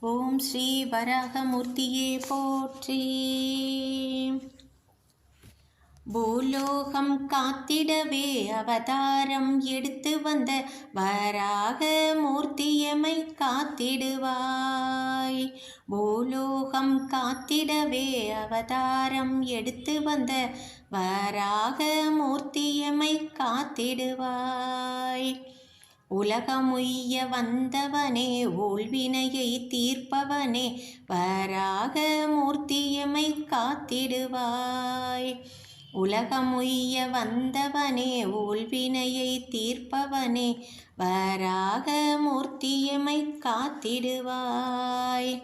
ஓம் ஸ்ரீ வராகமூர்த்தியே போற்றி. பூலோகம் காத்திடவே அவதாரம் எடுத்து வந்த வராக மூர்த்தியமை காத்திடுவாய். பூலோகம் காத்திடவே அவதாரம் எடுத்து வந்த வராக மூர்த்தியமை காத்திடுவாய். உலகமுய்ய வந்தவனே ஓல்வினையை தீர்ப்பவனே வராக மூர்த்தியமை காத்திடுவாய். உலகமுய்ய வந்தவனே ஓல்வினையை தீர்ப்பவனே வராக மூர்த்தியமை காத்திடுவாய்.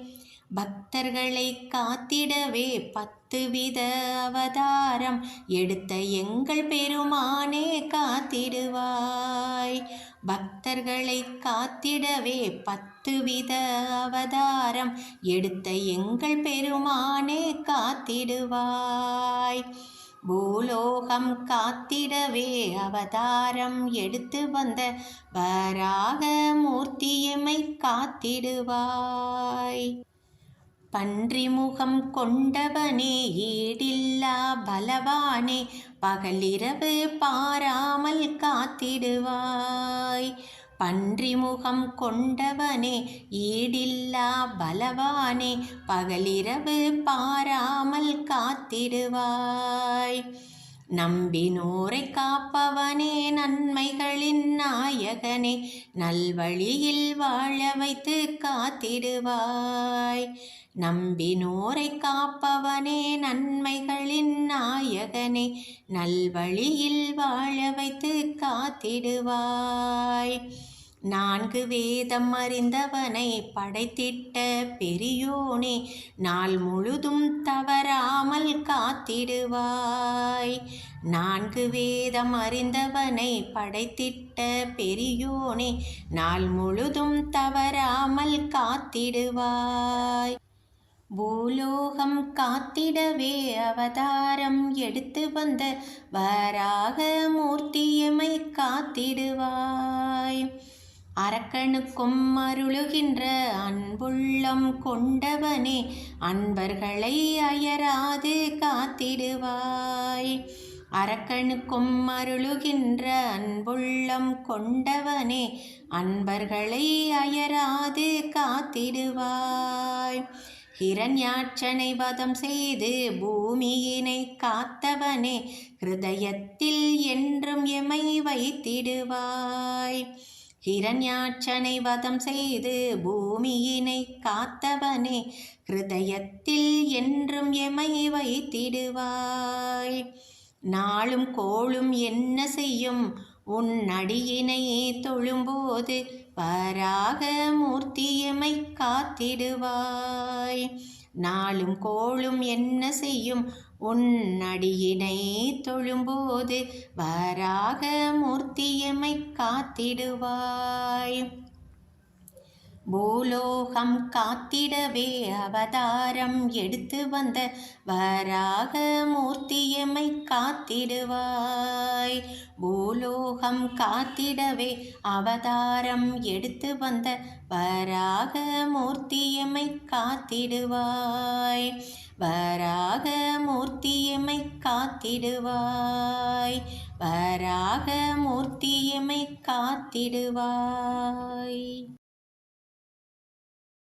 பக்தர்களை காத்திடவே பத்து வித அவதாரம் எடுத்த எங்கள் பெருமானே காத்திடுவாய். பக்தர்களை காத்திடவே பத்து வித அவதாரம் எடுத்த எங்கள் பெருமானே காத்திடுவாய். பூலோகம் காத்திடவே அவதாரம் எடுத்து வந்த வராக மூர்த்தியமை காத்திடுவாய். பன்றிமுகம் கொண்டவனே ஈடில்லா பலவானே பகலிரவு பாராமல் காத்திடுவாய். பன்றிமுகம் கொண்டவனே ஈடில்லா பலவானே பகலிரவு பாராமல் காத்திடுவாய். நம்பினோரை காப்பவனே நன்மைகளின் நாயகனே நல்வழியில் வாழ வைத்து காத்திடுவாய். நம்பினோரை காப்பவனே நன்மைகளின் நாயகனே நல்வழியில் வாழ வைத்து காத்திடுவாய். நான்கு வேதம் அறிந்தவனை படைத்திட்ட பெரியோனே நாள் முழுதும் தவறாமல் காத்திடுவாய். நான்கு வேதம் அறிந்தவனை படைத்திட்ட பெரியோனே நாள் முழுதும் தவறாமல் காத்திடுவாய். பூலோகம் காத்திடவே அவதாரம் எடுத்து வந்த வராக மூர்த்தியமை காத்திடுவாய். அரக்கனுக்கும் அருளுகின்ற அன்புள்ளம் கொண்டவனே அன்பர்களை அயராது காத்திடுவாய். அரக்கனுக்கும் அருளுகின்ற அன்புள்ளம் கொண்டவனே அன்பர்களை அயராது காத்திடுவாய். ஹிரண்யாட்சனை வதம் செய்து பூமியினை காத்தவனே ஹிருதயத்தில் என்றும் எமை வைத்திடுவாய். ஹிரண்யாட்சனை வதம் செய்து பூமியினை காத்தவனே ஹிருதயத்தில் என்றும் எமை வைத்திடுவாய். நாளும் கோளும் என்ன செய்யும்? உன் அடியினை தொழும்போது வராக மூர்த்தியமை காத்திடுவாய். நாளும் கோளும் என்ன செய்யும்? உன் அடியினை தொழும்போது வராக மூர்த்தியமை காத்திடுவாய். பூலோகம் காத்திடவே அவதாரம் எடுத்து வந்த வராக மூர்த்தியமை காத்திடுவாய். பூலோகம் காத்திடவே அவதாரம் எடுத்து வந்த வராக மூர்த்தியமை காத்திடுவாய். வராக மூர்த்தியமை காத்திடுவாய். வராக மூர்த்தியமை காத்திடுவாய்.